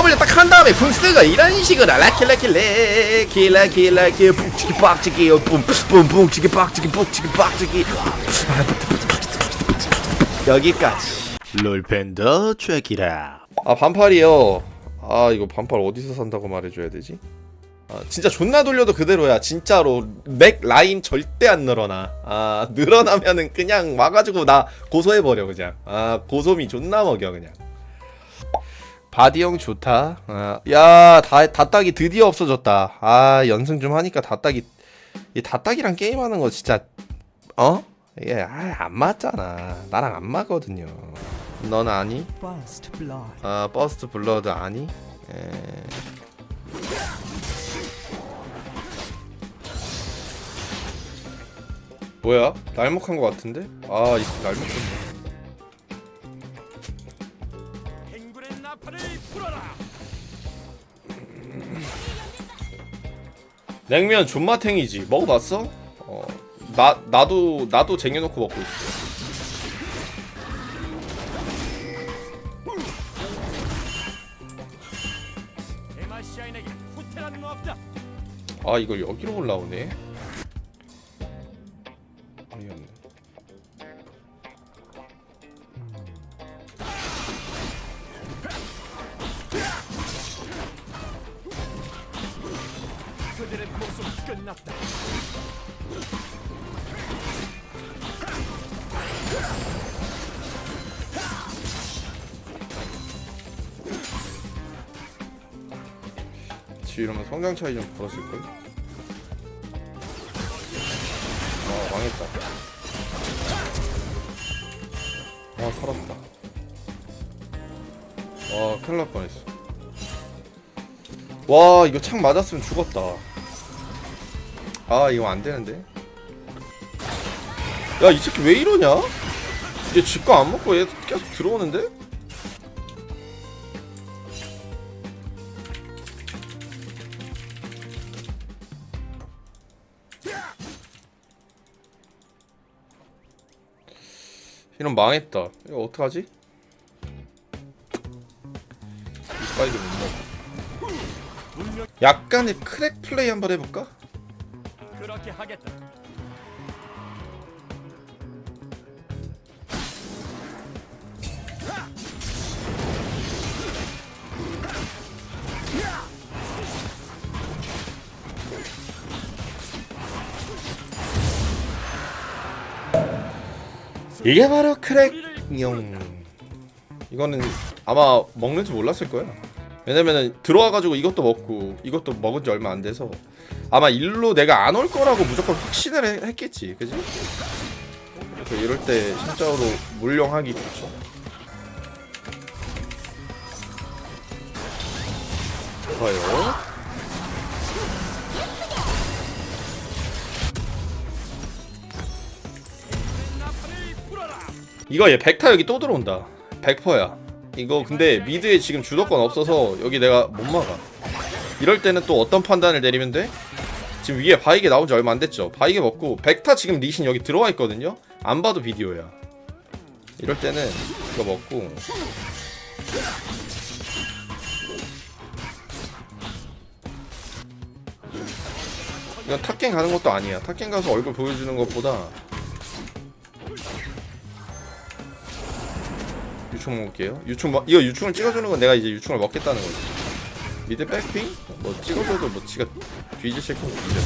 W 딱 한 다음에 붕스가 이런 식으로 라킬라킬레 킬라킬라킬 푹치기 빡치기 뿜뿜 붕치기 빡치기 푹치기 빡치기. 여기까지. 롤팬더 트랙이라. 아 반팔이요? 아 이거 반팔 어디서 산다고 말해줘야 되지? 아, 진짜 존나 돌려도 그대로야. 진짜로 맥 라인 절대 안 늘어나. 아 늘어나면은 그냥 와가지고 나 고소해버려 그냥. 아 고소미 존나 먹여 그냥 바디형 좋다 아, 야 다, 다따기 드디어 없어졌다 아 연승 좀 하니까 다따기 이 다따기랑 게임하는 거 진짜 어? 이게 아, 안 맞잖아 나랑 안 맞거든요 넌 아니? 아 버스트 블러드 아니? 에... 뭐야? 날먹한 거 같은데? 아 날먹했네 냉면 존맛탱이지 먹어봤어? 어, 나 나도 나도 쟁여놓고 먹고 있어. 아 이걸 여기로 올라오네. 성장 차이 좀 벌어질 걸. 아 망했다. 아 살았다. 와 큰일 날 뻔했어. 와 이거 창 맞았으면 죽었다. 아 이거 안 되는데. 야 이 새끼 왜 이러냐? 얘 집거 안 먹고 얘 계속 들어오는데? 이런 망했다. 이거 어떡하지? 이빨도 못 먹어. 약간의 크랙 플레이 한번 해볼까? 그렇게 하겠다. 이게 바로 크랙용. 이거는 아마 먹는지 몰랐을 거야. 왜냐면은 들어와가지고 이것도 먹고 이것도 먹은 지 얼마 안 돼서 아마 일로 내가 안 올 거라고 무조건 확신을 해- 했겠지, 그지? 그 이럴 때 진짜로 물용하기 좋죠. 좋아요. 이거 얘 백타 여기 또 들어온다. 100%야. 이거 근데 미드에 지금 주도권 없어서 여기 내가 못 막아. 이럴 때는 또 어떤 판단을 내리면 돼? 지금 위에 바이게 나온 지 얼마 안 됐죠. 바이게 먹고 백타 지금 리신 여기 들어와 있거든요. 안 봐도 비디오야. 이럴 때는 이거 먹고 이건 탑갱 가는 것도 아니야. 탑갱 가서 얼굴 보여주는 것보다 유충 먹을게요. 유충 먹 이거 유충을 찍어주는 건 내가 이제 유충을 먹겠다는 거지. 미드 백핑 뭐 찍어줘도 뭐 지가 뒤지실 거고 이제.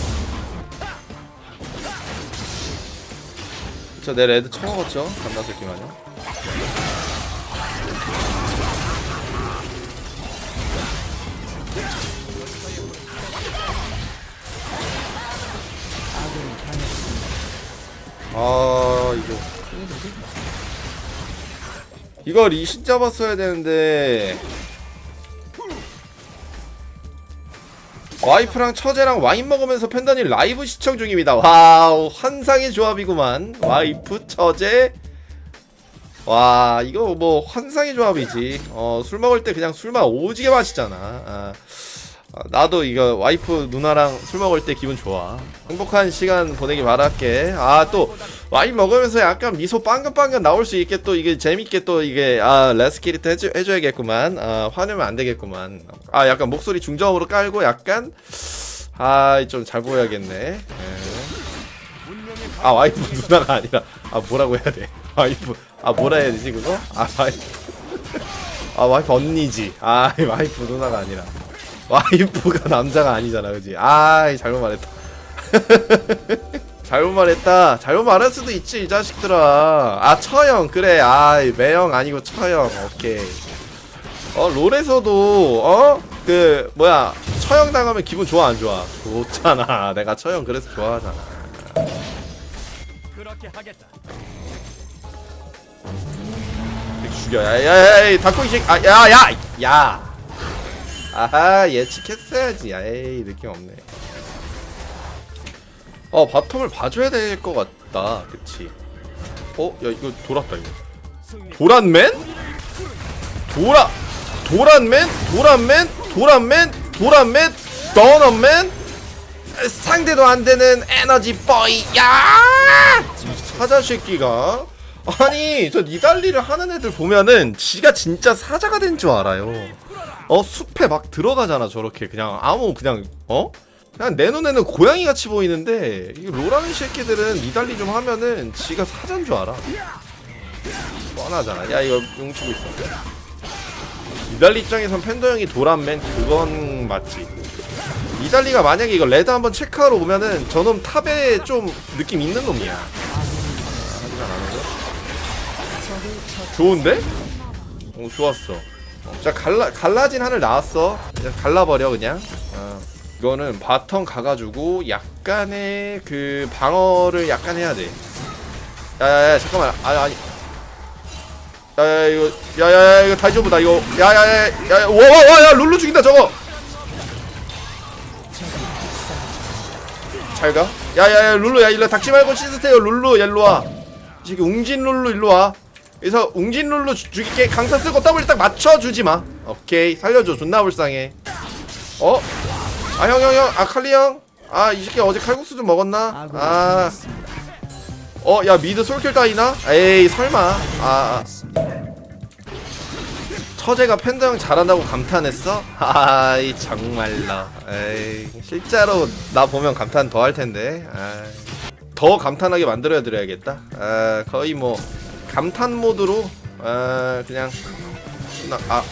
저내 레드 처먹었죠? 간다 새끼 마냥. 아 이거 이거 리신 잡았어야 되는데. 와이프랑 처제랑 와인 먹으면서 팬더님 라이브 시청 중입니다. 와우 환상의 조합이구만. 와이프 처제. 와 이거 뭐 환상의 조합이지. 어 술 먹을 때 그냥 술만 오지게 마시잖아 아, 아, 나도 이거 와이프 누나랑 술 먹을 때 기분 좋아. 행복한 시간 보내기 바랄게. 아 또 와인 먹으면서 약간 미소 빵긋빵긋 나올 수 있게 또 이게 재밌게 또 이게 아 레스키리트 해줘, 해줘야겠구만. 아 화내면 안 되겠구만. 아 약간 목소리 중저음으로 깔고 약간 아 좀 잘 보여야겠네. 예. 운명의 아 와이프 누나가 아니라 아 뭐라고 해야 돼? 와이프 아 뭐라 해야 되지 그거? 아 와이프 아 와이프 언니지. 아 와이프 누나가 아니라 와이프가 남자가 아니잖아, 그지? 아 잘못 말했다. 잘못 말했다. 잘못 말할 수도 있지 이 자식들아. 아 처형 그래. 아 매형 아니고 처형. 오케이. 어 롤에서도 어 그 뭐야 처형 당하면 기분 좋아 안 좋아? 좋잖아. 내가 처형 그래서 좋아하잖아. 그렇게 하겠다. 죽여 야야야 닭고기 식 아야야야 야. 아하 예측했어야지 에이 느낌 없네 어 바텀을 봐줘야 될 것 같다 그치 어? 야 이거 돌았다 이거. 도란맨? 도라 도란맨? 도란맨? 도란맨? 도란맨? 더너맨? 상대도 안 되는 에너지 보이 야! 사자 새끼가 아니 저 니달리를 하는 애들 보면은 지가 진짜 사자가 된 줄 알아요. 어 숲에 막 들어가잖아 저렇게 그냥 아무 그냥 어 그냥 내 눈에는 고양이 같이 보이는데 이 로라는 새끼들은 니달리 좀 하면은 지가 사자인 줄 알아. 뻔하잖아. 야 이거 뭉치고 있어. 니달리 입장에선 팬더 형이 도란맨 그건 맞지. 니달리가 만약에 이거 레드 한번 체크하러 오면은 저놈 탑에 좀 느낌 있는 놈이야. 아. 좋은데? 어 좋았어. 어, 자 갈라 갈라진 하늘 나왔어. 그냥 갈라버려 그냥. 어. 이거는 바텀 가가지고 약간의 그 방어를 약간 해야 돼. 야야야 잠깐만 아니 아니. 야야 이거 야야야 이거 다이저브다 이거 야야야 야 와와야 룰루 죽인다 저거. 잘가. 야야야 룰루 야 일로 닥치 말고 시스테요 룰루 야 일로 와. 이 새끼 웅진 룰루 일로 와. 그래서 웅진 룰루 주- 죽일게 강타 쓰고 더블 딱 맞춰주지 마. 오케이 살려줘 존나 불쌍해. 어? 아 형 형형 아 칼리 형. 아이 새끼 어제 칼국수 좀 먹었나? 아. 어 야 미드 솔킬 따이나? 에이 설마. 아. 아. 처제가 팬더 형 잘한다고 감탄했어? 아이 정말로 에이 실제로 나 보면 감탄 더 할 텐데 아이. 더 감탄하게 만들어 드려야겠다 아 거의 뭐 감탄 모드로 아 그냥 나, 아.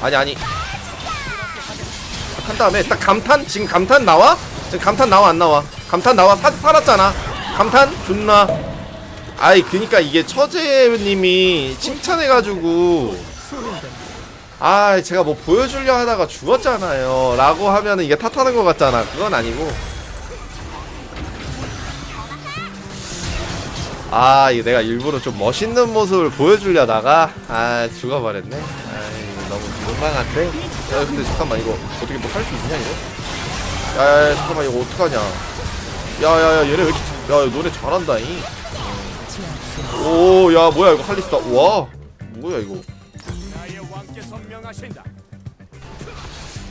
아니 아니. 한 다음에 딱 감탄? 지금 감탄 나와? 지금 감탄 나와 안 나와? 감탄 나와 사, 살았잖아. 감탄? 존나. 아이 그니까 이게 처제님이 칭찬해가지고. 아 제가 뭐 보여주려 하다가 죽었잖아요. 라고 하면은 이게 탓하는 것 같잖아. 그건 아니고 아 이게 내가 일부러 좀 멋있는 모습을 보여주려다가 아 죽어버렸네. 아 너무 민망한데? 야 근데 잠깐만 이거 어떻게 뭐 할 수 있냐 이거? 야야야 잠깐만 이거 어떡하냐? 야야야 얘네 왜 이렇게 야 노래 잘한다잉. 오 야 뭐야 이거 할리스타. 와. 뭐야 이거.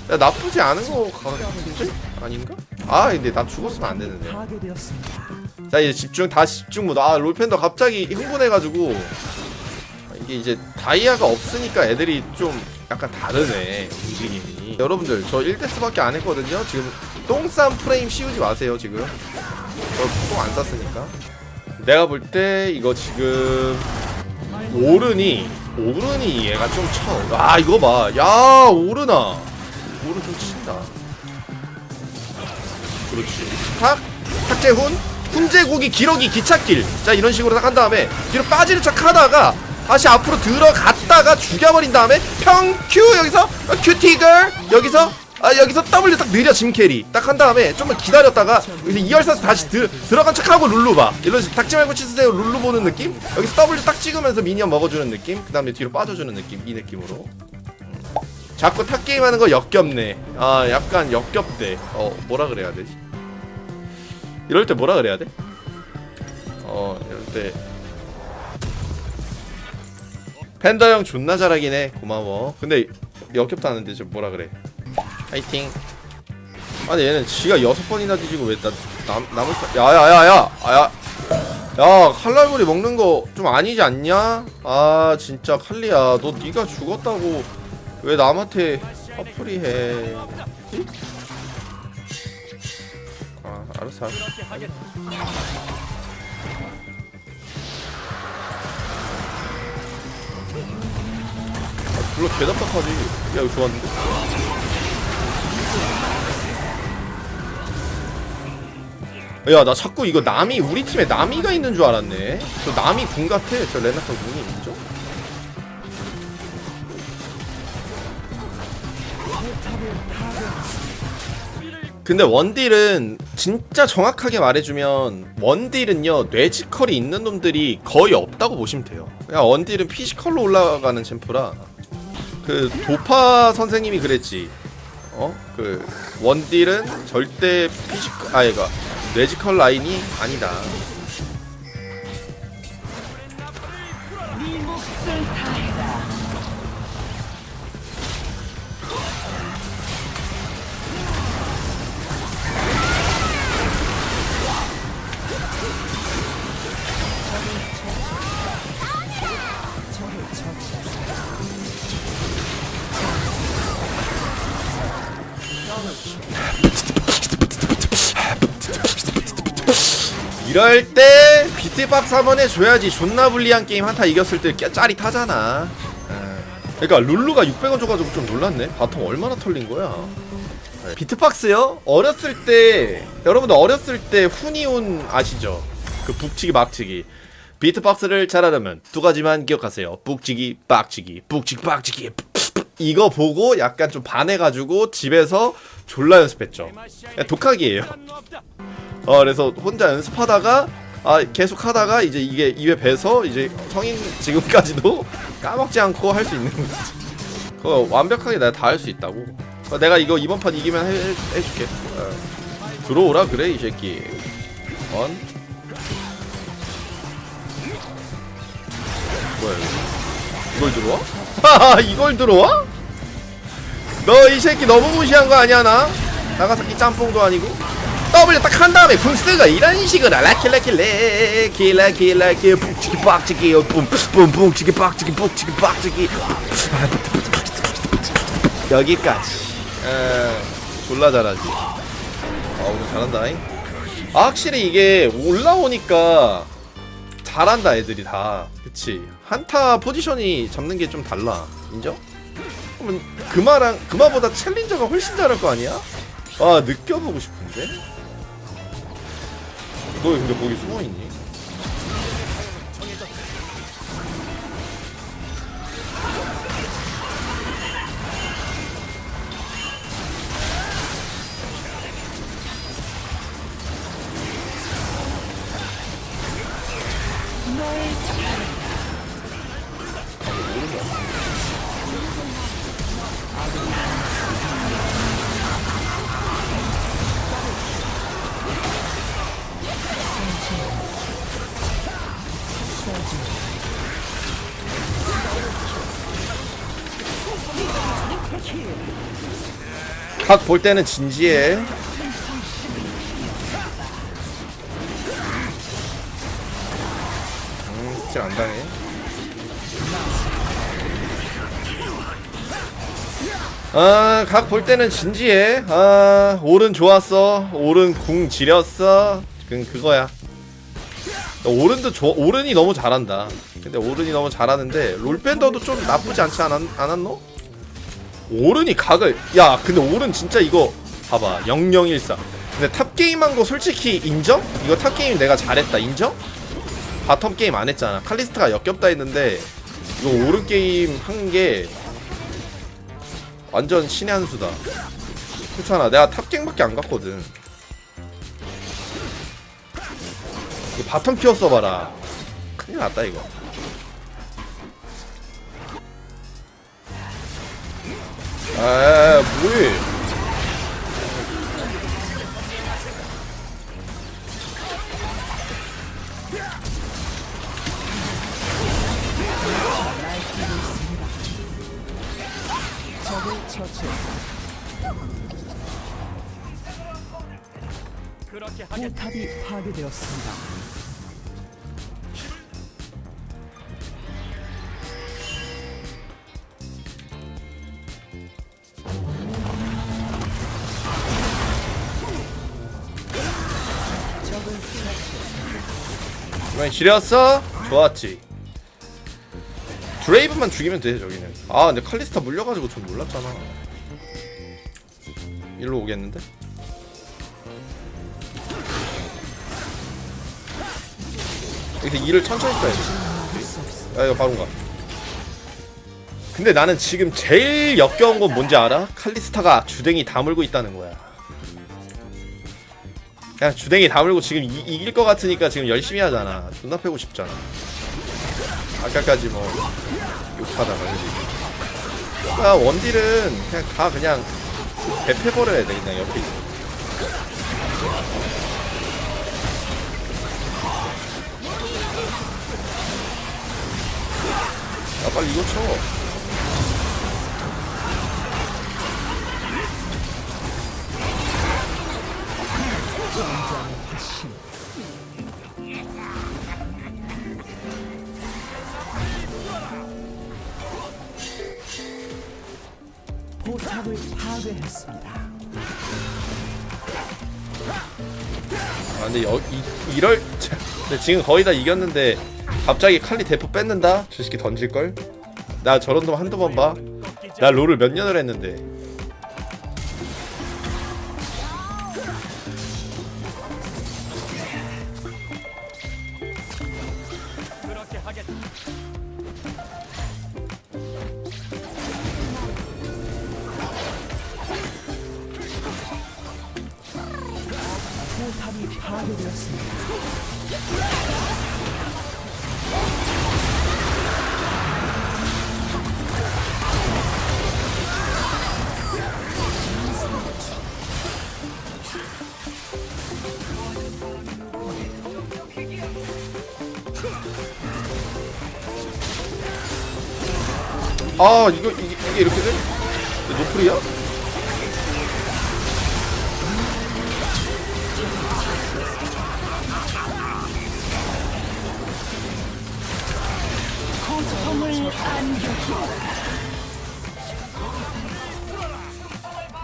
야 나쁘지 않은 거 같은데? 아닌가? 아 근데 나 죽었으면 안 되는데 자 이제 집중 다 집중 모드 아 롤팬더 갑자기 흥분해가지고 이게 이제 다이아가 없으니까 애들이 좀 약간 다르네 움직임이 여러분들 저 1데스밖에 안 했거든요 지금 똥싼 프레임 씌우지 마세요 지금 저 똥 안 쌌으니까 내가 볼 때 이거 지금 오른이 오른이 얘가 좀 쳐. 아 이거 봐. 야 오른아. 오른 좀 친다. 그렇지. 탁 탁재훈 훈제국이 기러기 기찻길. 자 이런 식으로 딱 한 다음에 뒤로 빠지는 척 하다가 다시 앞으로 들어갔다가 죽여버린 다음에 평큐 여기서 어, 큐티걸 여기서 아 여기서 W 딱 느려 짐 캐리. 딱 한 다음에 좀만 기다렸다가 여기서 2열사서 다시 들, 들어간 척하고 룰루 봐. 이런 식으로 닥치 말고 치세요 룰루 보는 느낌? 여기서 W 딱 찍으면서 미니언 먹어주는 느낌? 그 다음에 뒤로 빠져주는 느낌 이 느낌으로. 음. 자꾸 탑 게임 하는 거 역겹네. 아 약간 역겹대. 어 뭐라 그래야 되지 이럴 때 뭐라 그래야 돼? 어 이럴 때. 팬더 형 존나 잘하긴 해. 고마워. 근데 역겹다는데 좀 뭐라 그래? 파이팅. 아니 얘는 지가 여섯 번이나 뒤지고 왜 나 남을 타- 야야야야! 아야! 야 칼날부리 먹는 거 좀 아니지 않냐? 아 진짜 칼리야. 너 네가 죽었다고 왜 남한테 화풀이해? 아 알았어 알았어. 그렇게 하겠다. 별로 개답답하지. 야 이거 좋았는데? 야 나 자꾸 이거 남이 우리 팀에 남이가 있는 줄 알았네. 저 남이 궁 같아. 저 레나타 궁이 인정? 근데 원딜은 진짜 정확하게 말해주면 원딜은요 뇌지컬이 있는 놈들이 거의 없다고 보시면 돼요. 그냥 원딜은 피지컬로 올라가는 챔프라. 그 도파 선생님이 그랬지. 어? 그 원딜은 절대 피지컬 아 이거 뇌지컬 라인이 아니다 이럴 때 비트박스 한번 해줘야지 존나 불리한 게임 한타 이겼을 때 깨- 짜릿하잖아 에. 그러니까 룰루가 600원 줘가지고 좀 놀랐네 바텀 얼마나 털린 거야 네. 비트박스요? 어렸을 때 여러분들 어렸을 때 후니온 아시죠? 그 북치기 막치기 비트박스를 잘하려면 두 가지만 기억하세요 북치기 빡치기 북치기 빡치기 이거 보고 약간 좀 반해가지고 집에서 졸라 연습했죠 그냥 독학이에요. 어 그래서 혼자 연습하다가 아 계속 하다가 이제 이게 입에 배서 이제 성인 지금까지도 까먹지 않고 할 수 있는 거지. 그거 완벽하게 내가 다 할 수 있다고. 어, 내가 이거 이번 판 이기면 해, 해, 해줄게. 어. 들어오라 그래 이 새끼. 원. 뭐야 이거? 이걸 들어와? 하하 이걸 들어와? 너 이 새끼 너무 무시한 거 아니야 나? 나가사키 짬뽕도 아니고 W 딱 한 다음에 붕스가 이런 식으로 라킬라킬레 킬라킬라킬 뿡치기 빡치기 뿜뿜 뿡치기 빡치기 뿡치기 빡치기. 여기까지. 에 졸라 잘하지. 아 오늘 잘한다잉? 아 확실히 이게 올라오니까 잘한다 애들이 다. 그치? 한타 포지션이 잡는 게 좀 달라. 인정? 그러면 금화랑 금화보다 챌린저가 훨씬 잘할 거 아니야? 아 느껴보고 싶은데? 너 근데 거기 숨어있니? 각 볼 때는 진지해 음, 스틸 안 당해 아, 각 볼 때는 진지해. 아, 오른 좋았어. 오른 궁 지렸어. 그 그거야. 오른도 좋 오른이 너무 잘한다. 근데 오른이 너무 잘하는데 롤밴더도 좀 나쁘지 않지 않았, 않았노? 오른이 각을 야, 근데 오른 진짜 이거 봐봐. 0014. 근데 탑 게임 한 거 솔직히 인정? 이거 탑 게임 내가 잘했다. 인정? 바텀 게임 안 했잖아. 칼리스트가 역겹다 했는데 이거 오른 게임 한 게 완전 신의 한 수다. 그렇잖아. 내가 탑갱밖에 안 갔거든. 이거 바텀 키워 써봐라. 큰일 났다 이거. 아, 뭐해? 그렇게 하겠다. 포탑이 파괴되었습니다. 지렸어? 좋았지 드레이브만 죽이면 돼 저기는 아 근데 칼리스타 물려가지고 전 몰랐잖아 일로 오겠는데? 여기서 일을 천천히 써야지 야 이거 바로 가 근데 나는 지금 제일 역겨운 건 뭔지 알아? 칼리스타가 주댕이 다물고 있다는 거야 그냥 주댕이 다물고 지금 이, 이길 것 같으니까 지금 열심히 하잖아. 존나 패고 싶잖아. 아까까지 뭐 욕하다가 그지. 야 원딜은 그냥 다 그냥 대패버려야 돼 그냥 옆에 있어 야 빨리 이거 쳐 포탑을 파괴했습니다. 아 근데 여, 이, 이럴 근데 지금 거의 다 이겼는데 갑자기 칼리 대포 뺏는다? 저 새끼 던질걸? 나 저런 놈 한두 번 봐? 나 롤을 몇 년을 했는데 아 이거 이게, 이게 이렇게 돼? 노플이야?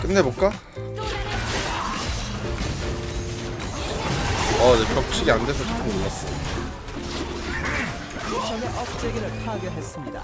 끝내볼까? 어, 내 벽치기 안 돼서 조금 놀랐어. 적의 업체기를 파괴했습니다.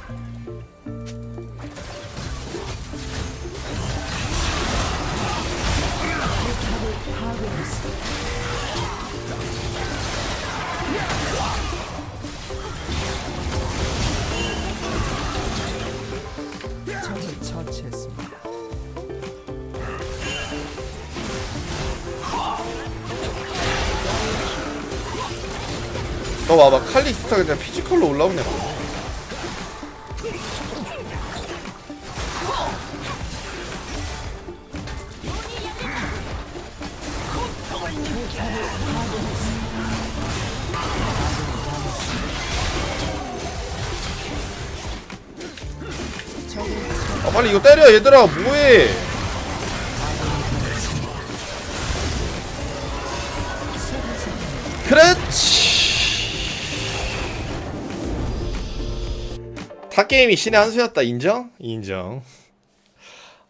너 봐봐, 칼리스타 그냥 피지컬로 올라오네. 아 빨리 이거 때려 얘들아. 뭐해? 그렇지. 탑게임이 신의 한 수였다. 인정? 인정.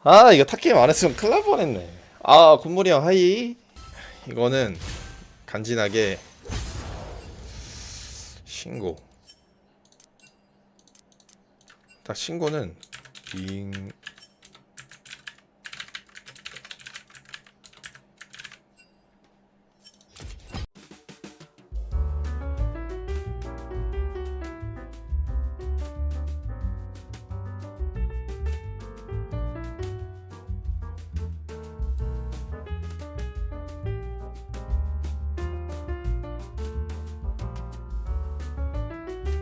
아 이거 탑게임 안 했으면 큰일 날 뻔했네. 아 굿모리 형 하이 이거는 간지나게 신고. 딱 신고는 빙